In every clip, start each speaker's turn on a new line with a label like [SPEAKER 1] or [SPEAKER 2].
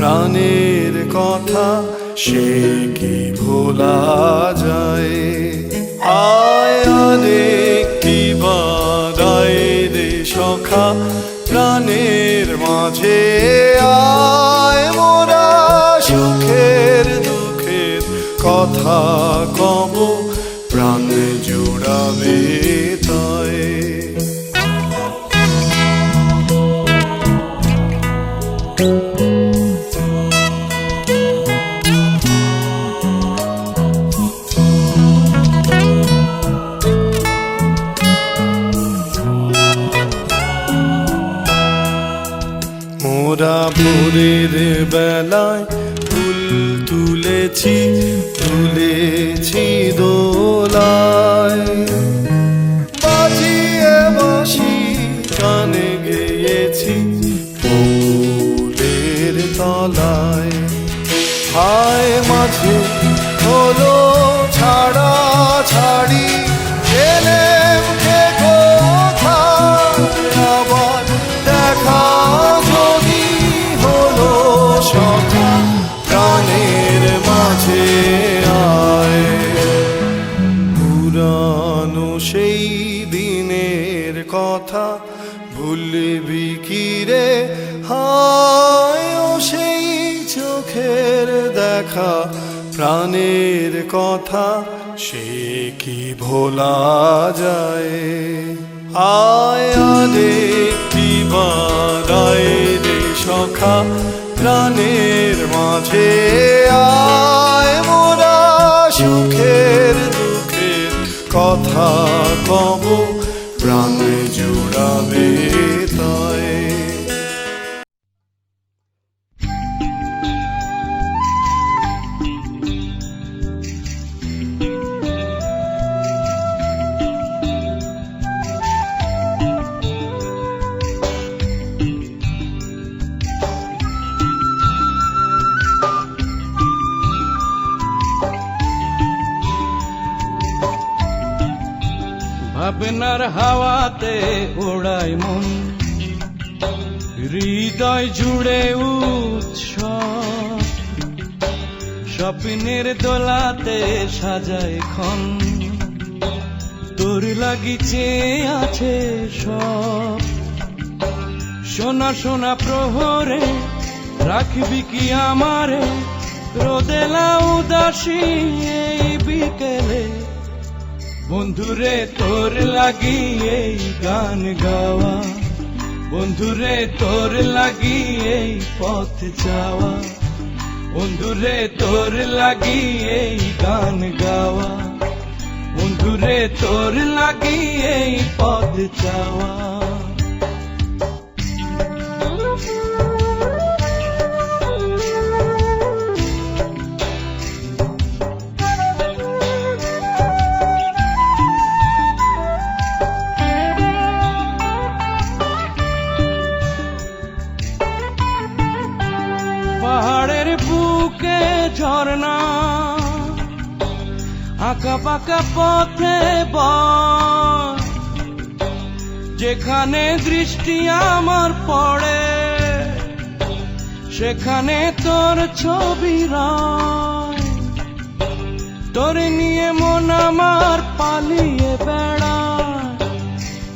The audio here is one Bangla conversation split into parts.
[SPEAKER 1] প্রাণের কথা, সে কি ভোলা যায়? আয় কি বাদায় রে সখা, প্রাণের মাঝে আয় মোরা সুখের দুঃখের কথা। ভোরের বেলায় ফুল তুলেছি তুলেছি দোলায়। বাজিয়ে বাসি, গানে গেয়েছি ফুলের তলায়। হায় মাঝে হলো কথা ভুলবি কি রে? হায় সেই চোখের দেখা, প্রাণের কথা সে কি ভোলা যায়? আয় আরে কি বারায় রে সখা, প্রাণের মাঝে আয় মোরা সুখের দুঃখের কথা কব, প্রাণ Amen.
[SPEAKER 2] ভাবনার হাওয়াতে ওড়ায় মন। হৃদয় জুড়ে উৎসব। স্বপ্নের দোলাতে সাজায় খন তোর লাগিছে আছে সব। সোনা সোনা প্রহরে রাখবি কি আমারে? রোদেলা উদাসী এই বিকেলে বন্ধুরে, তোর লাগি এই গান গাওয়া। বন্ধুরে, তোর লাগি এই পথ যাওয়া বন্ধুরে, তোর লাগি এই গান গাওয়া। বন্ধুরে, তোর লাগি এই পথ যাওয়া বুকে ঝর্ণা আঁকা পাকা পথে যেখানে দৃষ্টি আমার পড়ে, সেখানে তোর ছবি তোর নিয়ে মন আমার পালিয়ে বেড়া,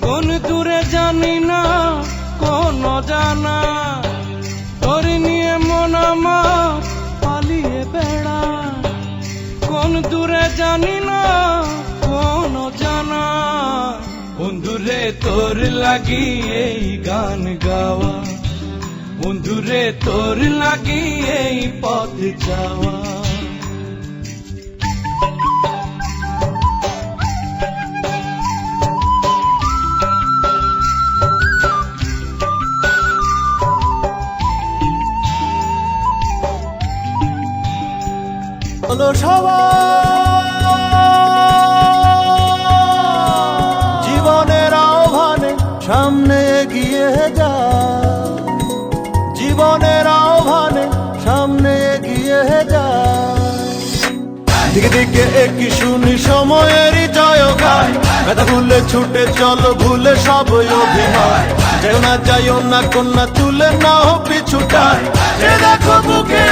[SPEAKER 2] কোন দূরে জানি না, কোন জানা তোর নিয়ে মন আমার কোন দূরে জানি না কোন জানা। বন্ধুরে তোর লাগি এই গান গাওয়া। বন্ধুরে তোর লাগি এই পথ যাওয়া।
[SPEAKER 3] চলো সবাই জীবনের আহ্বানে সামনে এগিয়ে যা। জীবনের আহ্বানে সামনে এগিয়ে যা। দিকে দিকে একই শুনি সময়েরই জয় গায়। ব্যথা ভুলে ছুটে চলো, ভুলে সব অভিনয়। যেও না যাইও না কন্যা তুলে না হো পিছুটায় দেখো বুকে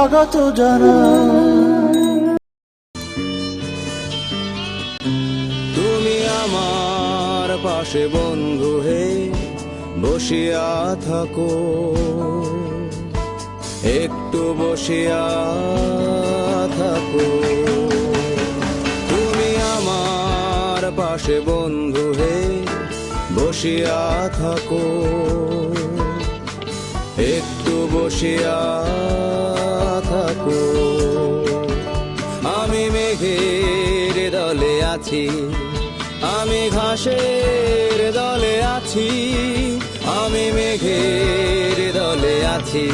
[SPEAKER 3] স্বাগত জানা
[SPEAKER 4] তুমি আমার পাশে বন্ধু হে, বসিয়া থাকো। একটু বসিয়া থাকো। তুমি আমার পাশে বন্ধু হে, বসিয়া থাকো। একটু বসিয়া থাকো। আমি মেঘের দলে আছি, আমি ঘাসের দলে আছি, আমি মেঘের দলে আছি,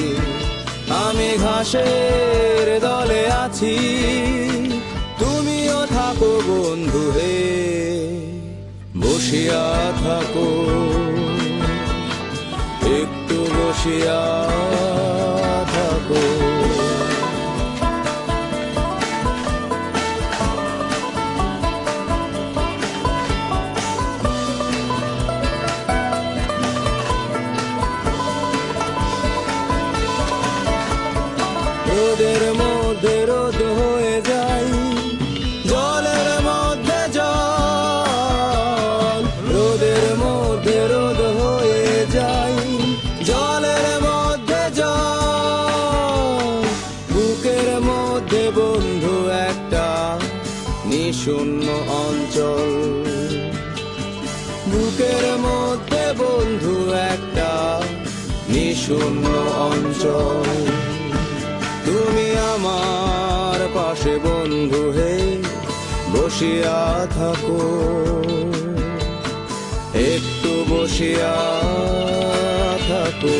[SPEAKER 4] আমি ঘাসের দলে আছি। তুমিও থাকো বন্ধু হে, বসিয়া থাকো। একটু বসিয়া বুকের মধ্যে বন্ধু একটা নিশূন্য অঞ্চল। তুমি আমার পাশে বন্ধু হে, বসিয়া থাকো। একটু বসিয়া থাকো।